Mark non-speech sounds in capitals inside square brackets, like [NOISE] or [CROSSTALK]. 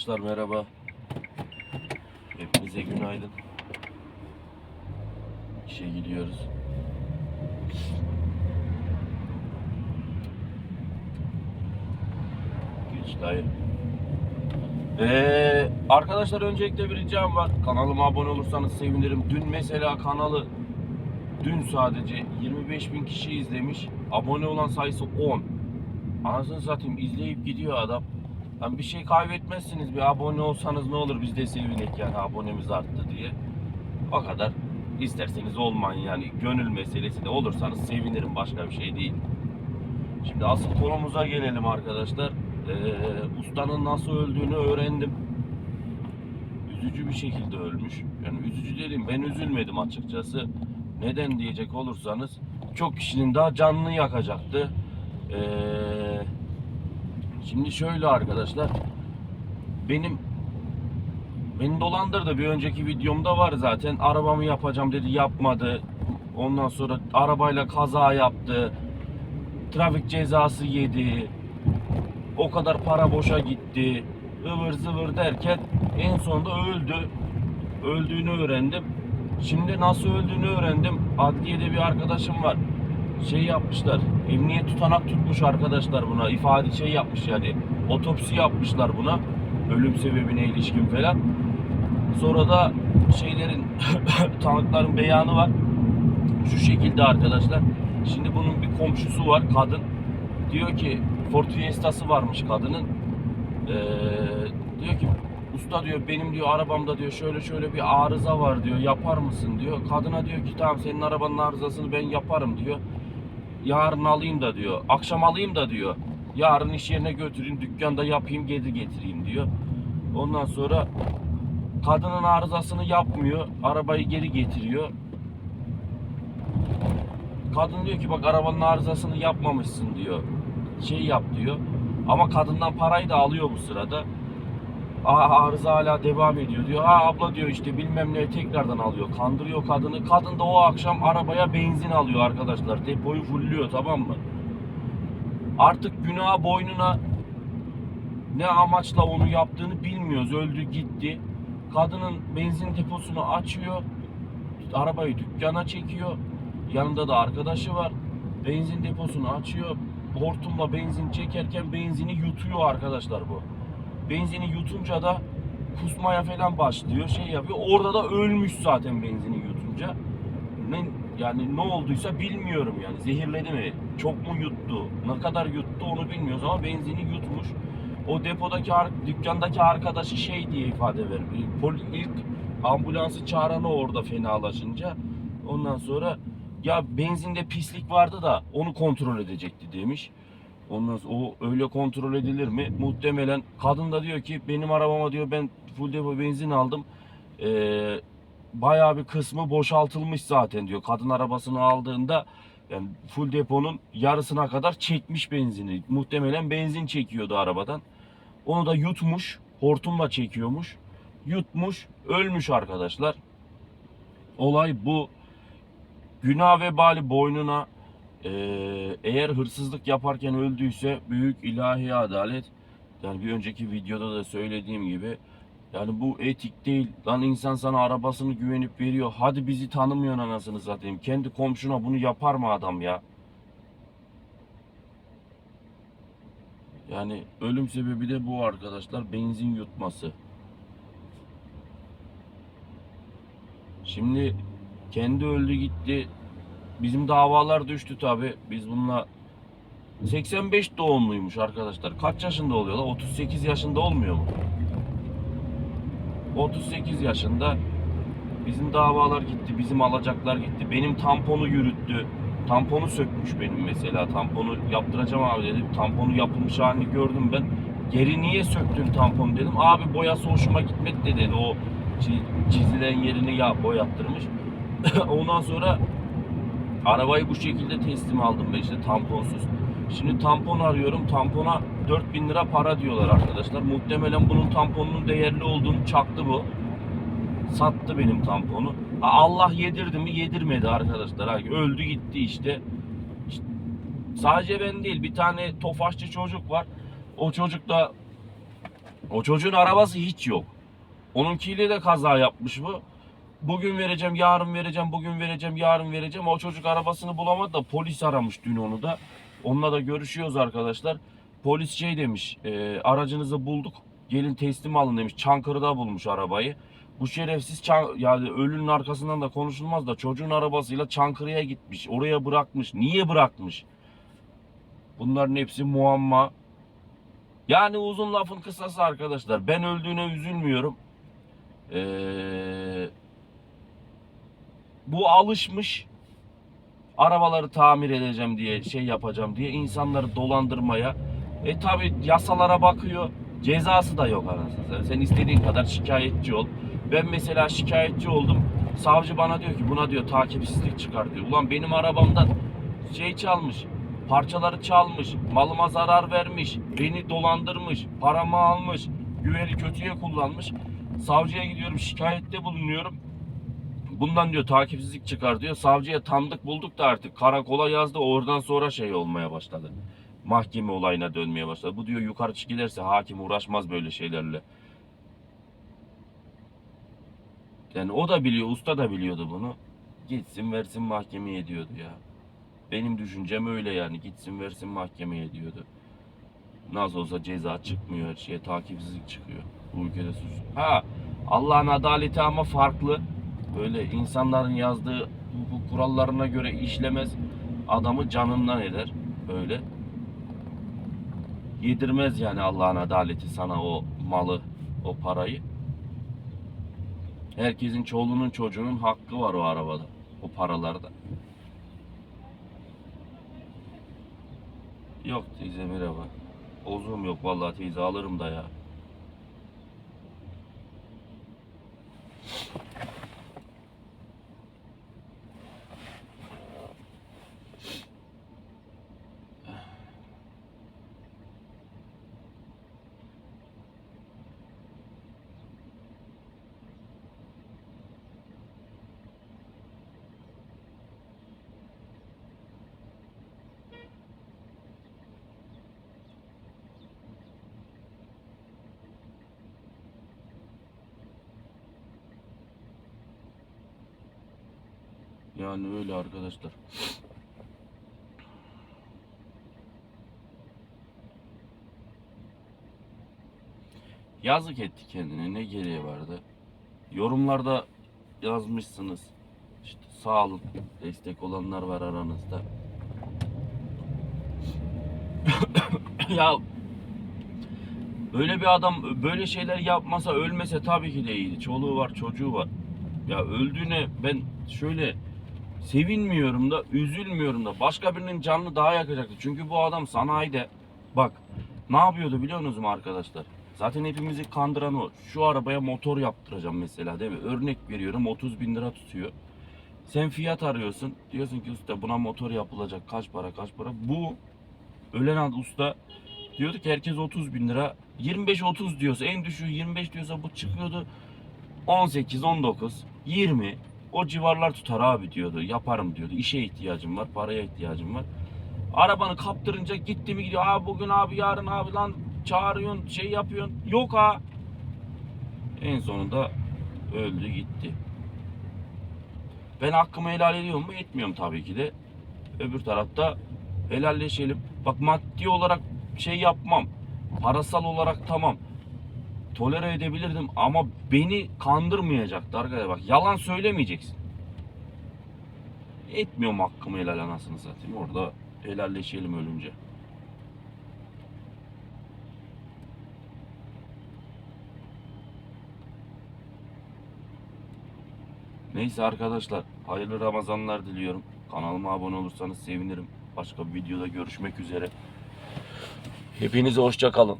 Arkadaşlar merhaba. Hepinize günaydın. İşe gidiyoruz. Geç dayı. Ee, arkadaşlar öncelikle bir ricam var. Kanalıma abone olursanız sevinirim. Dün mesela kanalı dün sadece 25 bin kişi izlemiş. Abone olan sayısı 10. Anasını satayım izleyip gidiyor adam. Yani bir şey kaybetmezsiniz. Bir abone olsanız ne olur biz de sevinek yani abonemiz arttı diye. O kadar. İsterseniz olmayın yani gönül meselesi de olursanız sevinirim başka bir şey değil. Şimdi asıl konumuza gelelim arkadaşlar. Ee, ustanın nasıl öldüğünü öğrendim. Üzücü bir şekilde ölmüş. Yani üzücü dedim ben üzülmedim açıkçası. Neden diyecek olursanız çok kişinin daha canını yakacaktı. Ee, şimdi şöyle arkadaşlar. Benim Beni dolandırdı. Bir önceki videomda var zaten. Arabamı yapacağım dedi yapmadı. Ondan sonra arabayla kaza yaptı. Trafik cezası yedi. O kadar para boşa gitti. ıvır zıvır derken en sonunda öldü. Öldüğünü öğrendim. Şimdi nasıl öldüğünü öğrendim. Adliyede bir arkadaşım var. Şey yapmışlar. Emniyet tutanak tutmuş arkadaşlar buna. ifade şey yapmış yani. Otopsi yapmışlar buna. Ölüm sebebine ilişkin falan. Sonra da şeylerin [COUGHS] tanıkların beyanı var. Şu şekilde arkadaşlar. Şimdi bunun bir komşusu var kadın. Diyor ki Ford Fiesta'sı varmış kadının. Ee, diyor ki usta diyor benim diyor arabamda diyor şöyle şöyle bir arıza var diyor yapar mısın diyor. Kadına diyor ki tamam senin arabanın arızasını ben yaparım diyor. Yarın alayım da diyor. Akşam alayım da diyor. Yarın iş yerine götüreyim dükkanda yapayım geri getireyim diyor. Ondan sonra kadının arızasını yapmıyor. Arabayı geri getiriyor. Kadın diyor ki bak arabanın arızasını yapmamışsın diyor. Şey yap diyor. Ama kadından parayı da alıyor bu sırada. Aa, arıza hala devam ediyor diyor. Ha abla diyor işte bilmem ne tekrardan alıyor. Kandırıyor kadını. Kadın da o akşam arabaya benzin alıyor arkadaşlar. Depoyu fulluyor tamam mı? Artık günah boynuna ne amaçla onu yaptığını bilmiyoruz. Öldü gitti. Kadının benzin deposunu açıyor. Arabayı dükkana çekiyor. Yanında da arkadaşı var. Benzin deposunu açıyor. Hortumla benzin çekerken benzini yutuyor arkadaşlar bu. Benzini yutunca da kusmaya falan başlıyor. Şey yapıyor. Orada da ölmüş zaten benzini yutunca. Ne, yani ne olduysa bilmiyorum yani. Zehirledi mi? Çok mu yuttu? Ne kadar yuttu onu bilmiyoruz ama benzini yutmuş. O depodaki dükkandaki arkadaşı şey diye ifade vermiş. İlk ambulansı çağıranı orada fenalaşınca ondan sonra ya benzinde pislik vardı da onu kontrol edecekti demiş. Ondan sonra o öyle kontrol edilir mi? Muhtemelen kadın da diyor ki benim arabama diyor ben full depo benzin aldım. Ee, bayağı bir kısmı boşaltılmış zaten diyor. Kadın arabasını aldığında yani full deponun yarısına kadar çekmiş benzini. Muhtemelen benzin çekiyordu arabadan. Onu da yutmuş, hortumla çekiyormuş. Yutmuş, ölmüş arkadaşlar. Olay bu. Günah vebali boynuna ee, eğer hırsızlık yaparken öldüyse büyük ilahi adalet. Yani bir önceki videoda da söylediğim gibi yani bu etik değil. Lan insan sana arabasını güvenip veriyor. Hadi bizi tanımıyor anasını satayım. Kendi komşuna bunu yapar mı adam ya? Yani ölüm sebebi de bu arkadaşlar. Benzin yutması. Şimdi kendi öldü gitti. Bizim davalar düştü tabi. Biz bununla 85 doğumluymuş arkadaşlar. Kaç yaşında oluyorlar? 38 yaşında olmuyor mu? 38 yaşında bizim davalar gitti, bizim alacaklar gitti. Benim tamponu yürüttü. Tamponu sökmüş benim mesela. Tamponu yaptıracağım abi dedim. Tamponu yapılmış halini gördüm ben. Geri niye söktün tamponu dedim. Abi boyası hoşuma gitmedi de dedi. O çi- çizilen yerini ya boyattırmış. [LAUGHS] Ondan sonra arabayı bu şekilde teslim aldım ben işte tamponsuz. Şimdi tampon arıyorum. Tampona 4000 lira para diyorlar arkadaşlar. Muhtemelen bunun tamponunun değerli olduğunu çaktı bu. Sattı benim tamponu. Allah yedirdi mi? Yedirmedi arkadaşlar. Ha, öldü gitti işte. İşte Sadece ben değil. Bir tane tofaşçı çocuk var. O çocuk da O çocuğun arabası hiç yok. Onunkiyle de kaza yapmış bu. Bugün vereceğim, yarın vereceğim, bugün vereceğim, yarın vereceğim. O çocuk arabasını bulamadı da polis aramış dün onu da. Onunla da görüşüyoruz arkadaşlar. Polis şey demiş, e, aracınızı bulduk, gelin teslim alın demiş. Çankırı'da bulmuş arabayı. Bu şerefsiz Çan- yani ölünün arkasından da konuşulmaz da çocuğun arabasıyla Çankırı'ya gitmiş. Oraya bırakmış. Niye bırakmış? Bunların hepsi muamma. Yani uzun lafın kısası arkadaşlar. Ben öldüğüne üzülmüyorum. Ee, bu alışmış arabaları tamir edeceğim diye şey yapacağım diye insanları dolandırmaya. E tabi yasalara bakıyor. Cezası da yok anasını. Sen istediğin kadar şikayetçi ol. Ben mesela şikayetçi oldum. Savcı bana diyor ki buna diyor takipsizlik çıkar diyor. Ulan benim arabamdan şey çalmış. Parçaları çalmış. Malıma zarar vermiş. Beni dolandırmış. Paramı almış. Güveni kötüye kullanmış. Savcıya gidiyorum şikayette bulunuyorum. Bundan diyor takipsizlik çıkar diyor. Savcıya tanıdık bulduk da artık karakola yazdı. Oradan sonra şey olmaya başladı. Mahkeme olayına dönmeye başladı. Bu diyor yukarı çıkılırsa hakim uğraşmaz böyle şeylerle. Yani o da biliyor, usta da biliyordu bunu. Gitsin versin mahkemeye diyordu ya. Benim düşüncem öyle yani. Gitsin versin mahkemeye diyordu. Nasıl olsa ceza çıkmıyor her şeye takipsizlik çıkıyor. Bu ülkede suç. Ha Allah'ın adaleti ama farklı. Böyle insanların yazdığı hukuk kurallarına göre işlemez. Adamı canından eder. Böyle. Yedirmez yani Allah'ın adaleti sana o malı, o parayı. Herkesin çoluğunun çocuğunun hakkı var o arabada. O paralarda. Yok teyze merhaba. Bozum yok vallahi teyze alırım da ya. Yani öyle arkadaşlar. Yazık etti kendine ne gereği vardı. Yorumlarda yazmışsınız. İşte sağ olun. Destek olanlar var aranızda. [COUGHS] ya böyle bir adam böyle şeyler yapmasa ölmese tabii ki de iyiydi. Çoluğu var çocuğu var. Ya öldüğüne ben şöyle sevinmiyorum da üzülmüyorum da başka birinin canını daha yakacaktı. Çünkü bu adam sanayide bak ne yapıyordu biliyor musunuz mu arkadaşlar? Zaten hepimizi kandıran o. Şu arabaya motor yaptıracağım mesela değil mi? Örnek veriyorum 30 bin lira tutuyor. Sen fiyat arıyorsun. Diyorsun ki usta buna motor yapılacak kaç para kaç para. Bu ölen ad usta diyordu ki herkes 30 bin lira. 25-30 diyorsa en düşüğü 25 diyorsa bu çıkıyordu 18, 19, 20 o civarlar tutar abi diyordu. Yaparım diyordu. İşe ihtiyacım var, paraya ihtiyacım var. Arabanı kaptırınca gitti mi gidiyor. Abi bugün abi yarın abi lan çağırıyorsun şey yapıyorsun. Yok ha. En sonunda öldü gitti. Ben hakkımı helal ediyorum mu? Etmiyorum tabii ki de. Öbür tarafta helalleşelim. Bak maddi olarak şey yapmam. Parasal olarak tamam tolere edebilirdim ama beni kandırmayacaktı arkadaşlar. Bak yalan söylemeyeceksin. Etmiyorum hakkımı helal anasını satayım. Orada helalleşelim ölünce. Neyse arkadaşlar hayırlı Ramazanlar diliyorum. Kanalıma abone olursanız sevinirim. Başka bir videoda görüşmek üzere. Hepinize hoşça kalın.